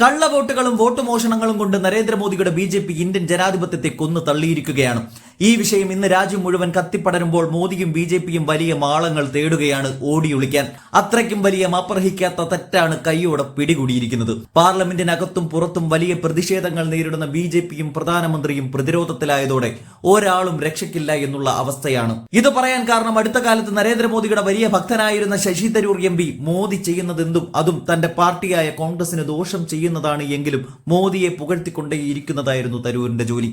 കള്ളവോട്ടുകളും vote മോഷണങ്ങളും കൊണ്ട് നരേന്ദ്രമോദിയുടെ B Indian ജനാധിപത്യത്തെ കൊന്നു തള്ളിയിരിക്കുകയാണ്. ഈ വിഷയം ഇന്ന് രാജ്യം മുഴുവൻ കത്തിപ്പടരുമ്പോൾ മോദിയും ബി ജെ പിയും വലിയ മാളങ്ങൾ തേടുകയാണ് ഓടിയൊളിക്കാൻ. അത്രയ്ക്കും വലിയ മാപ്പർഹിക്കാത്ത തെറ്റാണ് കൈയോടെ പിടികൂടിയിരിക്കുന്നത്. പാർലമെന്റിനകത്തും പുറത്തും വലിയ പ്രതിഷേധങ്ങൾ നേരിടുന്ന ബി ജെ പിയും പ്രധാനമന്ത്രിയും പ്രതിരോധത്തിലായതോടെ ഒരാളും രക്ഷയ്ക്കില്ല എന്നുള്ള അവസ്ഥയാണ്. ഇത് പറയാൻ കാരണം അടുത്ത കാലത്ത് നരേന്ദ്രമോദിയുടെ വലിയ ഭക്തനായിരുന്ന ശശി തരൂർ എം പി മോദി ചെയ്യുന്നതെന്തും അതും തന്റെ പാർട്ടിയായ കോൺഗ്രസിന് ദോഷം ചെയ്യുന്നതാണ് എങ്കിലും മോദിയെ പുകഴ്ത്തിക്കൊണ്ടേയിരിക്കുന്നതായിരുന്നു തരൂരിന്റെ ജോലി.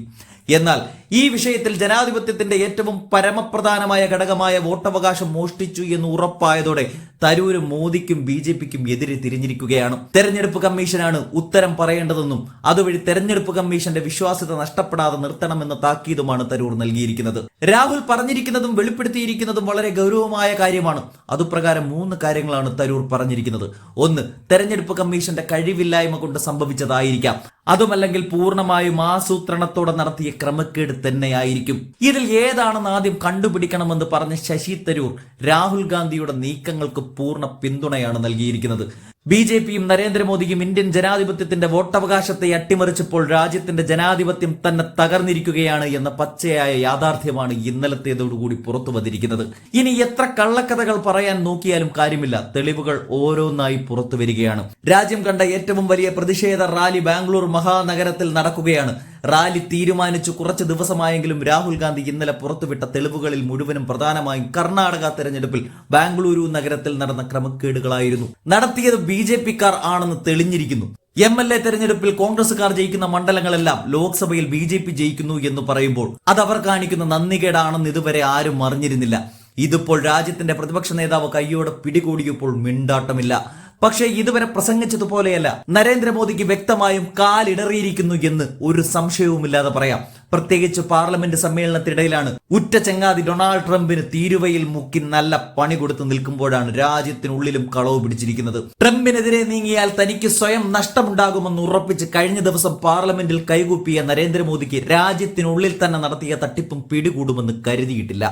എന്നാൽ ഈ വിഷയത്തിൽ ജനാധിപത്യത്തിന്റെ ഏറ്റവും പരമപ്രധാനമായ ഘടകമായ വോട്ടവകാശം മോഷ്ടിച്ചു എന്ന് ഉറപ്പായതോടെ തരൂരും മോദിക്കും ബി ജെ പിക്കും എതിരെ തിരിഞ്ഞിരിക്കുകയാണ്. തെരഞ്ഞെടുപ്പ് കമ്മീഷനാണ് ഉത്തരം പറയേണ്ടതെന്നും അതുവഴി തെരഞ്ഞെടുപ്പ് കമ്മീഷന്റെ വിശ്വാസ്യത നഷ്ടപ്പെടാതെ നിർത്തണമെന്ന താക്കീതുമാണ് തരൂർ നൽകിയിരിക്കുന്നത്. രാഹുൽ പറഞ്ഞിരിക്കുന്നതും വെളിപ്പെടുത്തിയിരിക്കുന്നതും വളരെ ഗൗരവമായ കാര്യമാണ്. അതുപ്രകാരം മൂന്ന് കാര്യങ്ങളാണ് തരൂർ പറഞ്ഞിരിക്കുന്നത്. ഒന്ന് തെരഞ്ഞെടുപ്പ് കമ്മീഷന്റെ കഴിവില്ലായ്മ കൊണ്ട് സംഭവിച്ചതായിരിക്കാം. അതുമല്ലെങ്കിൽ പൂർണമായും ആസൂത്രണത്തോടെ നടത്തിയ ക്രമക്കേട് തന്നെയായിരിക്കും. ഇതിൽ ഏതാണെന്ന് ആദ്യം കണ്ടുപിടിക്കണമെന്ന് പറഞ്ഞ ശശി തരൂർ രാഹുൽ ഗാന്ധിയുടെ നീക്കങ്ങൾക്ക് പൂർണ പിന്തുണയാണ് നൽകിയിരിക്കുന്നത്. ബി ജെ പിയും നരേന്ദ്രമോദിയും ഇന്ത്യൻ ജനാധിപത്യത്തിന്റെ വോട്ടവകാശത്തെ അട്ടിമറിച്ചപ്പോൾ രാജ്യത്തിന്റെ ജനാധിപത്യം തന്നെ തകർന്നിരിക്കുകയാണ് എന്ന പച്ചയായ യാഥാർത്ഥ്യമാണ് ഇന്നലത്തേതോടുകൂടി പുറത്തു വന്നിരിക്കുന്നത്. ഇനി എത്ര കള്ളക്കഥകൾ പറയാൻ നോക്കിയാലും കാര്യമില്ല. തെളിവുകൾ ഓരോന്നായി പുറത്തു വരികയാണ്. രാജ്യം കണ്ട ഏറ്റവും വലിയ പ്രതിഷേധ റാലി ബാംഗ്ലൂർ മഹാനഗരത്തിൽ നടക്കുകയാണ്. റാലി തീരുമാനിച്ചു. കുറച്ച് ദിവസമായെങ്കിലും രാഹുൽ ഗാന്ധി ഇന്നലെ പുറത്തുവിട്ട തെളിവുകളിൽ മുഴുവനും പ്രധാനമായും കർണാടക തെരഞ്ഞെടുപ്പിൽ ബാംഗ്ലൂരു നഗരത്തിൽ നടന്ന ക്രമക്കേടുകളായിരുന്നു. നടത്തിയത് ബി ജെ പിക്കാർ ആണെന്ന് തെളിഞ്ഞിരിക്കുന്നു. എം എൽ എ തെരഞ്ഞെടുപ്പിൽ കോൺഗ്രസുകാർ ജയിക്കുന്ന മണ്ഡലങ്ങളെല്ലാം ലോക്സഭയിൽ ബി ജെ പി ജയിക്കുന്നു എന്ന് പറയുമ്പോൾ അത് അവർ കാണിക്കുന്ന നന്ദികേടാണെന്ന് ഇതുവരെ ആരും അറിഞ്ഞിരുന്നില്ല. ഇതിപ്പോൾ രാജ്യത്തിന്റെ പ്രതിപക്ഷ നേതാവ് കയ്യോടെ പിടികൂടിയപ്പോൾ മിണ്ടാട്ടമില്ല. പക്ഷേ ഇതുവരെ പ്രസംഗിച്ചതുപോലെയല്ല. നരേന്ദ്രമോദിക്ക് വ്യക്തമായും കാലിടറിയിരിക്കുന്നു എന്ന് ഒരു സംശയവുമില്ലാതെ പറയാം. പ്രത്യേകിച്ച് പാർലമെന്റ് സമ്മേളനത്തിനിടയിലാണ് ഉറ്റ ചങ്ങാതി ഡൊണാൾഡ് ട്രംപിന് തീരുവയിൽ മുക്കി നല്ല പണി കൊടുത്തു നിൽക്കുമ്പോഴാണ് രാജ്യത്തിനുള്ളിലും കളവ് പിടിച്ചിരിക്കുന്നത്. ട്രംപിനെതിരെ നീങ്ങിയാൽ തനിക്ക് സ്വയം നഷ്ടമുണ്ടാകുമെന്ന് ഉറപ്പിച്ച് കഴിഞ്ഞ ദിവസം പാർലമെന്റിൽ കൈകൂപ്പിയ നരേന്ദ്രമോദിക്ക് രാജ്യത്തിനുള്ളിൽ തന്നെ നടത്തിയ തട്ടിപ്പും പിടികൂടുമെന്ന് കരുതിയിട്ടില്ല.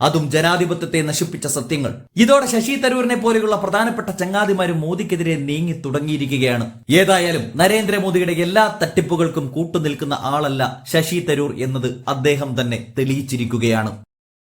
അതും ജനാധിപത്യത്തെ നശിപ്പിച്ച സത്യങ്ങൾ. ഇതോടെ ശശി തരൂരിനെ പോലെയുള്ള പ്രധാനപ്പെട്ട ചങ്ങാതിമാരും മോദിക്കെതിരെ നീങ്ങി തുടങ്ങിയിരിക്കുകയാണ്. ഏതായാലും നരേന്ദ്രമോദിയുടെ എല്ലാ തട്ടിപ്പുകൾക്കും കൂട്ടുനിൽക്കുന്ന ആളല്ല ശശി തരൂർ എന്നത് അദ്ദേഹം തന്നെ തെളിയിച്ചിരിക്കുകയാണ്.